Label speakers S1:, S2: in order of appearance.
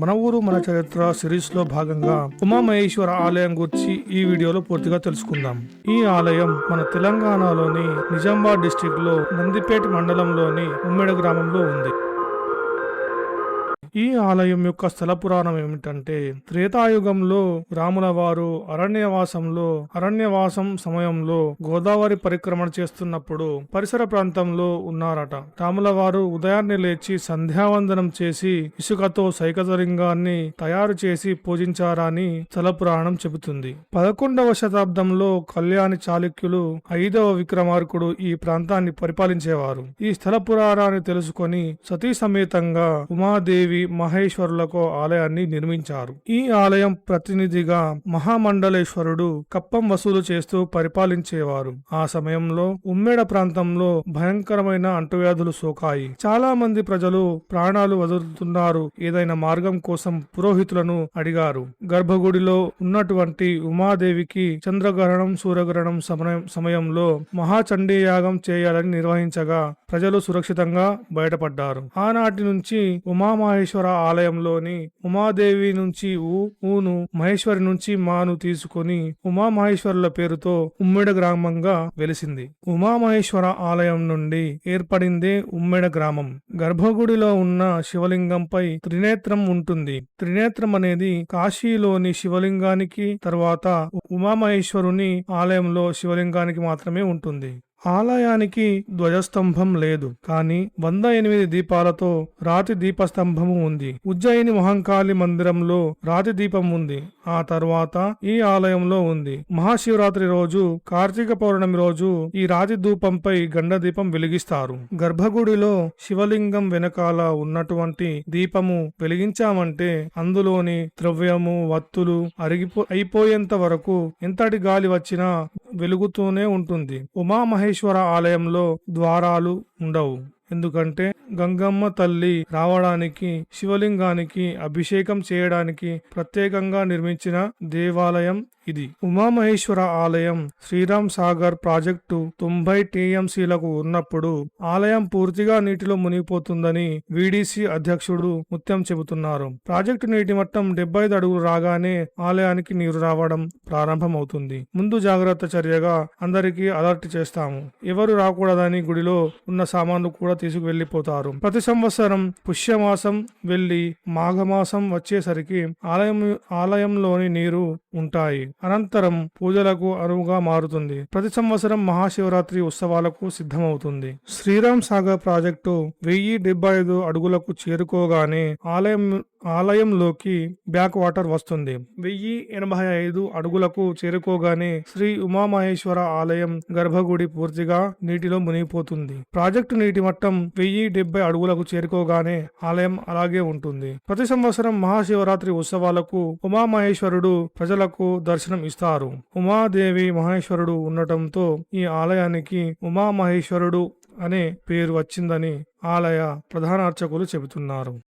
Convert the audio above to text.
S1: మన ఊరు మన చరిత్ర సిరీస్లో భాగంగా ఉమామహేశ్వర ఆలయం గురించి ఈ వీడియోలో పూర్తిగా తెలుసుకుందాం. ఈ ఆలయం మన తెలంగాణలోని నిజామాబాద్ డిస్టిక్లో నందిపేట మండలంలోని ఉమ్మడి గ్రామంలో ఉంది. ఈ ఆలయం యొక్క స్థల పురాణం ఏమిటంటే త్రేతాయుగంలో రాముల వారు అరణ్యవాసంలో అరణ్యవాసం సమయంలో గోదావరి పరిక్రమణ చేస్తున్నప్పుడు పరిసర ప్రాంతంలో ఉన్నారట. రాముల వారు ఉదయాన్నే లేచి సంధ్యావందనం చేసి ఇసుకతో సైకతలింగాన్ని తయారు చేసి పూజించారని స్థల పురాణం చెబుతుంది. పదకొండవ శతాబ్దంలో కళ్యాణి చాళుక్యులు ఐదవ విక్రమార్కుడు ఈ ప్రాంతాన్ని పరిపాలించేవారు. ఈ స్థల పురాణాన్ని తెలుసుకొని సతీ సమేతంగా ఉమాదేవి మహేశ్వరులకు ఆలయాన్ని నిర్మించారు. ఈ ఆలయం ప్రతినిధిగా మహామండలేశ్వరుడు కప్పం వసూలు చేస్తూ పరిపాలించేవారు. ఆ సమయంలో ఉమ్మేడ ప్రాంతంలో భయంకరమైన అంటువ్యాధులు సోకాయి. చాలా మంది ప్రజలు ప్రాణాలు వదులుతున్నారు. ఏదైనా మార్గం కోసం పురోహితులను అడిగారు. గర్భగుడిలో ఉన్నటువంటి ఉమాదేవికి చంద్రగ్రహణం సూర్యగ్రహణం సమయం సమయంలో మహాచండీ యాగం చేయాలని నిర్వహించగా ప్రజలు సురక్షితంగా బయటపడ్డారు. ఆనాటి నుంచి ఉమామహేశ్వర ఆలయంలోని ఉమాదేవి నుంచి ఊ ఊను మహేశ్వరి నుంచి మాను తీసుకొని ఉమామహేశ్వరుల పేరుతో ఉమ్మెడ గ్రామంగా వెలిసింది. ఉమామహేశ్వర ఆలయం నుండి ఏర్పడిందే ఉమ్మెడ గ్రామం. గర్భగుడిలో ఉన్న శివలింగంపై త్రినేత్రం ఉంటుంది. త్రినేత్రం అనేది కాశీలోని శివలింగానికి తర్వాత ఉమామహేశ్వరుని ఆలయంలో శివలింగానికి మాత్రమే ఉంటుంది. ఆలయానికి ధ్వజస్తంభం లేదు కానీ వంద ఎనిమిది దీపాలతో రాతి దీపస్తంభము ఉంది. ఉజ్జయిని మహంకాళి మందిరంలో రాతి దీపం ఉంది. ఆ తర్వాత ఈ ఆలయంలో ఉంది. మహాశివరాత్రి రోజు కార్తీక పౌర్ణమి రోజు ఈ రాతి ధూపంపై గండ దీపం వెలిగిస్తారు. గర్భగుడిలో శివలింగం వెనకాల ఉన్నటువంటి దీపము వెలిగించామంటే అందులోని ద్రవ్యము వత్తులు అరిగిపో అయిపోయేంత వరకు ఎంతటి గాలి వచ్చినా వెలుగుతూనే ఉంటుంది. ఉమామహేశ్వర ఆలయంలో ద్వారాలు ఉండవు. ఎందుకంటే గంగమ్మ తల్లి రావడానికి శివలింగానికి అభిషేకం చేయడానికి ప్రత్యేకంగా నిర్మించిన దేవాలయం ఇది ఉమామహేశ్వర ఆలయం. శ్రీరామ్ సాగర్ ప్రాజెక్టు తొంభై టీఎంసీలకు ఉన్నప్పుడు ఆలయం పూర్తిగా నీటిలో మునిగిపోతుందని వీడీసీ అధ్యక్షుడు ముత్యం చెబుతున్నారు. ప్రాజెక్టు నీటి మట్టం డెబ్బై ఐదు అడుగులు రాగానే ఆలయానికి నీరు రావడం ప్రారంభమవుతుంది. ముందు జాగ్రత్త చర్యగా అందరికీ అలర్ట్ చేస్తాము. ఎవరు రాకూడదని గుడిలో ఉన్న సామాన్లు కూడా తీసుకువెళ్ళిపోతారు ప్రతి సంవత్సరం పుష్యమాసం వెళ్ళి మాఘమాసం వచ్చేసరికి ఆలయం ఆలయంలోని నీరు ఉంటాయి. అనంతరం పూజలకు అనువుగా మారుతుంది. ప్రతి సంవత్సరం మహాశివరాత్రి ఉత్సవాలకు సిద్ధమవుతుంది. శ్రీరామ్ సాగర్ ప్రాజెక్టు వెయ్యి డెబ్బై ఐదు అడుగులకు చేరుకోగానే ఆలయం ఆలయంలోకి బ్యాక్ వాటర్ వస్తుంది. వెయ్యి ఎనభై ఐదు అడుగులకు చేరుకోగానే శ్రీ ఉమామహేశ్వర ఆలయం గర్భగుడి పూర్తిగా నీటిలో మునిగిపోతుంది. ప్రాజెక్టు నీటి మట్టం వెయ్యి డెబ్బై అడుగులకు చేరుకోగానే ఆలయం అలాగే ఉంటుంది. ప్రతి సంవత్సరం మహాశివరాత్రి ఉత్సవాలకు ఉమామహేశ్వరుడు ప్రజలకు దర్శనం ఇస్తారు. ఉమాదేవి మహేశ్వరుడు ఉండటంతో ఈ ఆలయానికి ఉమామహేశ్వరుడు అనే పేరు వచ్చిందని ఆలయ ప్రధాన అర్చకులు చెబుతున్నారు.